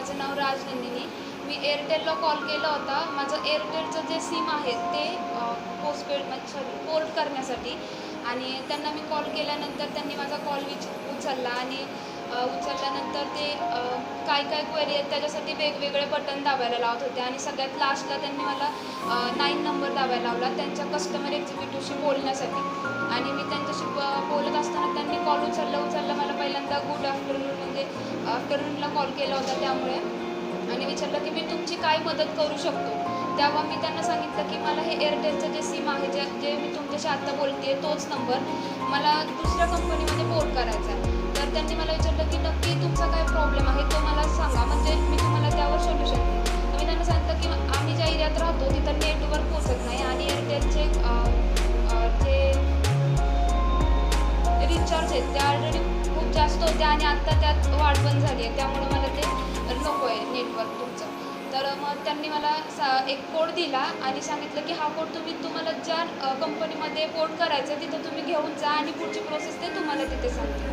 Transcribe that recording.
माझं नाव राजनंदिनी. मी एअरटेलला कॉल केला होता. माझं एअरटेलचं जे सिम आहे ते पोस्टपेड म्हणजे सॉरी पोर्ट करण्यासाठी. आणि त्यांना मी कॉल केल्यानंतर त्यांनी माझा कॉल विच उचलला आणि उचलल्यानंतर ते काय काय क्वेरी आहेत त्याच्यासाठी वेगवेगळे बटन दाबायला लावत होते. आणि सगळ्यात लास्टला त्यांनी मला नाईन नंबर दाबायला लावला. त्यांच्या कस्टमर एक्झिक्युटिव्हशी बोलण्यासाठी. आणि मी त्यांच्याशी ब- बोलत असताना त्यांनी कॉल उचलला उचलला. मला पहिल्यांदा गुड आफ्टरनून म्हणजे कॉल केला होता त्यामुळे. आणि विचारलं की मी तुमची काय मदत करू शकतो? तेव्हा मी त्यांना सांगितलं की मला हे एअरटेलचं जे सिम आहे जे जे मी तुमच्याशी आत्ता बोलते तोच नंबर मला दुसऱ्या कंपनीमध्ये पोर्ट करायचा आहे. तर त्यांनी मला विचारलं की नक्की तुमचा काय प्रॉब्लेम आहे? तो मला सांगा. म्हणजे मी तुम्हाला त्यावर सोल्युशन देईन मी त्यांना सांगितलं की आम्ही ज्या एरियात राहतो तिथं नेटवर्क पोचत नाही आणि एअरटेलचे जे रिचार्ज आहेत ते ऑलरेडी खूप जास्त होते आणि आत्ता त्यात वाढ पण झाली आहे. त्यामुळे मला ते नको आहे नेटवर्क तुमचं. तर मग त्यांनी मला सा एक कोड दिला आणि सांगितलं की हा कोड तुम्ही तुम्हाला ज्या कंपनीमध्ये पोर्ट करायचं आहे तिथं तुम्ही घेऊन जा आणि पुढची प्रोसेस ते तुम्हाला तिथे सांगते